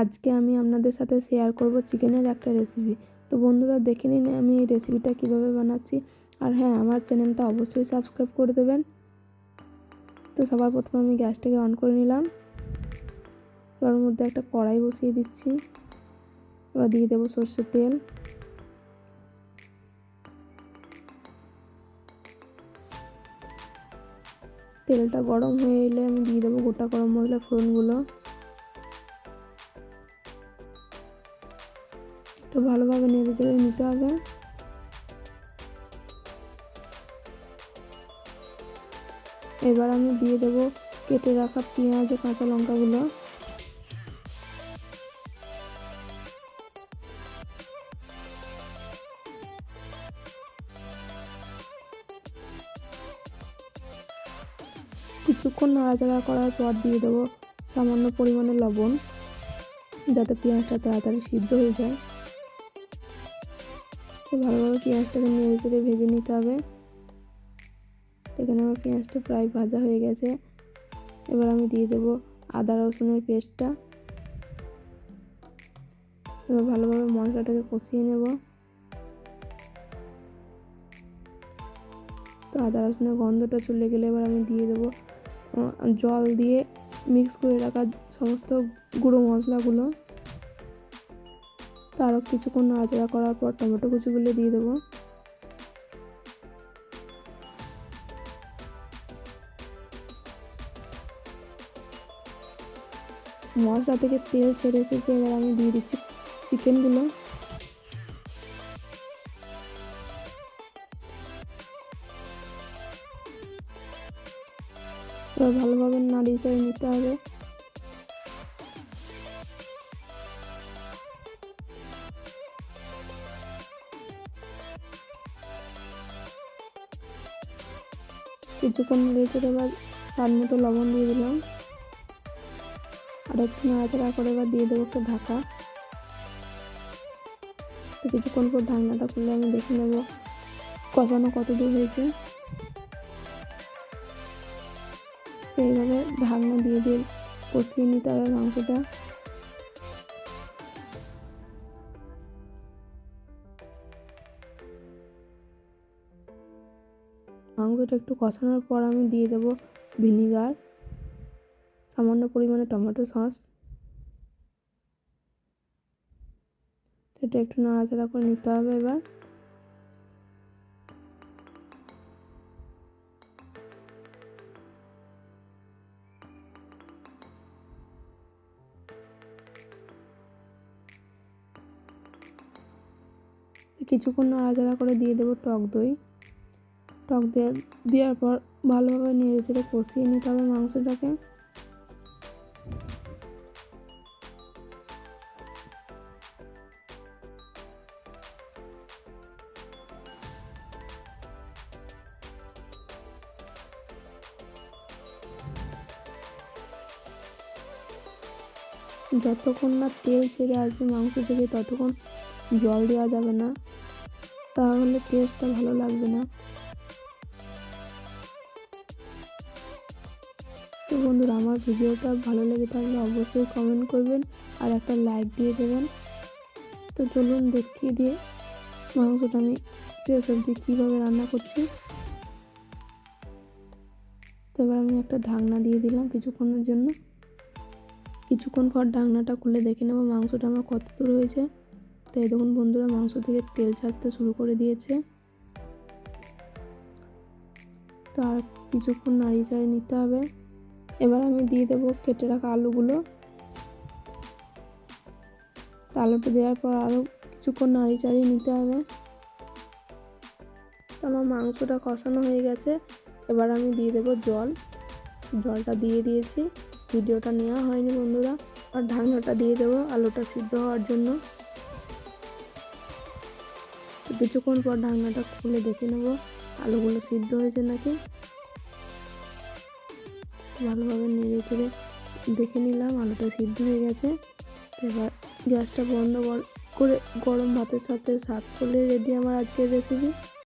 আজকে আমি আপনাদের সাথে শেয়ার করব চিকেনের একটা রেসিপি তো বন্ধুরা, দেখে নিন আমি এই রেসিপিটা কীভাবে বানাচ্ছি। আর হ্যাঁ আমার চ্যানেলটা অবশ্যই সাবস্ক্রাইব করে দেবেন। তো সবার প্রথমে আমি গ্যাসটাকে অন করে নিলাম। এবার মধ্যে একটা কড়াই বসিয়ে দিচ্ছি। এবার দিয়ে দেবো সর্ষের তেল। তেলটা গরম হয়ে এলে আমি দিয়ে দেবো গোটা গরম মশলা ফোড়নগুলো। একটু ভালোভাবে নেড়ে চেড়ে নিতে হবে। এবার আমি দিয়ে দেবো কেটে রাখা পেঁয়াজ ও কাঁচা লঙ্কাগুলো। কিছুক্ষণ নাড়াচাড়া করার পর দিয়ে দেবো সামান্য পরিমাণে লবণ, যাতে পেঁয়াজটা তাড়াতাড়ি সিদ্ধ হয়ে যায়। তো ভালোভাবে পেঁয়াজটাকে নেড়ে চেড়ে ভেজে নিতে হবে। এখানে আমার পেঁয়াজটা প্রায় ভাজা হয়ে গেছে। এবার আমি দিয়ে দেবো আদা, রসুনের পেস্টটা। এবার ভালোভাবে মশলাটাকে কষিয়ে নেব। তো আদা, রসুনের গন্ধটা চলে গেলে এবার আমি দিয়ে দেবো জল দিয়ে মিক্স করে রাখা সমস্ত গুঁড়ো মশলাগুলো। তো আরও কিছুক্ষণ নাড়াচাড়া করার পর টমেটো কুচিগুলো দিয়ে দেবো। মশলা থেকে তেল ছেড়ে এসেছে, এবার আমি দিয়ে দিচ্ছি চিকেনগুলো। এবার ভালোভাবে নাড়িয়ে চাড়িয়ে নিতে হবে। কিছুক্ষণ নেড়ে এবার তার মতো লবণ দিয়ে দিলাম। আর একটু নাড়াচাড়া করে এবার দিয়ে দেবো একটা ঢাকা। তো কিছুক্ষণ পর ঢাকনাটা খুলে আমি দেখে নেব কষানো কত দূর হয়েছে এইভাবে ঢাকনা দিয়ে দিয়ে কষিয়ে নিতে হবে মাংসটা। মাংসটা একটু কষানোর পর আমি দিয়ে দেবো ভিনিগার, সামান্য পরিমাণে টমেটো সস। সেটা একটু নাড়াচাড়া করে নিতে হবে এবার। কিছুক্ষণ নাড়াচাড়া করে দিয়ে দেবো টক দই। টক দিয়ে, দেওয়ার পর ভালোভাবে নেড়ে চেড়ে কষিয়ে নিতে হবে মাংসটাকে। যতক্ষণ না তেল ছেড়ে আসবে মাংস থেকে ততক্ষণ জল দেওয়া যাবে না। তাহলে টেস্টটা ভালো লাগবে না। তো বন্ধুরা, আমার ভিডিওটা ভালো লেগে থাকলে অবশ্যই কমেন্ট করবেন আর একটা লাইক দিয়ে দেবেন। তো চলুন দেখিয়ে দিয়ে মাংসটা আমি শেষ অবধি কীভাবে রান্না করছি। তো এবার আমি একটা ঢাকনা দিয়ে দিলাম কিছুক্ষণের জন্য। কিছুক্ষণ পর ঢাকনাটা খুলে দেখে নেব মাংসটা আমার কত দূর হয়েছে। তো এই দেখুন বন্ধুরা, মাংস থেকে তেল ছাড়তে শুরু করে দিয়েছে। তো আর কিছুক্ষণ নাড়িয়ে চাড়িয়ে নিতে হবে। এবার আমি দিয়ে দেবো কেটে রাখা আলুগুলো। আলুটা দেওয়ার পর আরও কিছুক্ষণ নাড়ি চাড়িয়ে নিতে হবে। তো আমার মাংসটা কষানো হয়ে গেছে। এবার আমি দিয়ে দেবো জল। জলটা দিয়ে দিয়েছি। ভিডিওটা নেওয়া হয়নি বন্ধুরা। আর ঢাকনাটা দিয়ে দেবো আলুটা সিদ্ধ হওয়ার জন্য। কিছুক্ষণ পর ঢাকনাটা খুলে দেখে নেব আলুগুলো সিদ্ধ হয়েছে নাকি। ভালোভাবে নেড়ে চেড়ে দেখে নিলাম, আলুটা সিদ্ধ হয়ে গেছে। এবার গ্যাসটা বন্ধ করে গরম ভাতের সাথে সার্ভ করলে রেডি আমার আজকের রেসিপি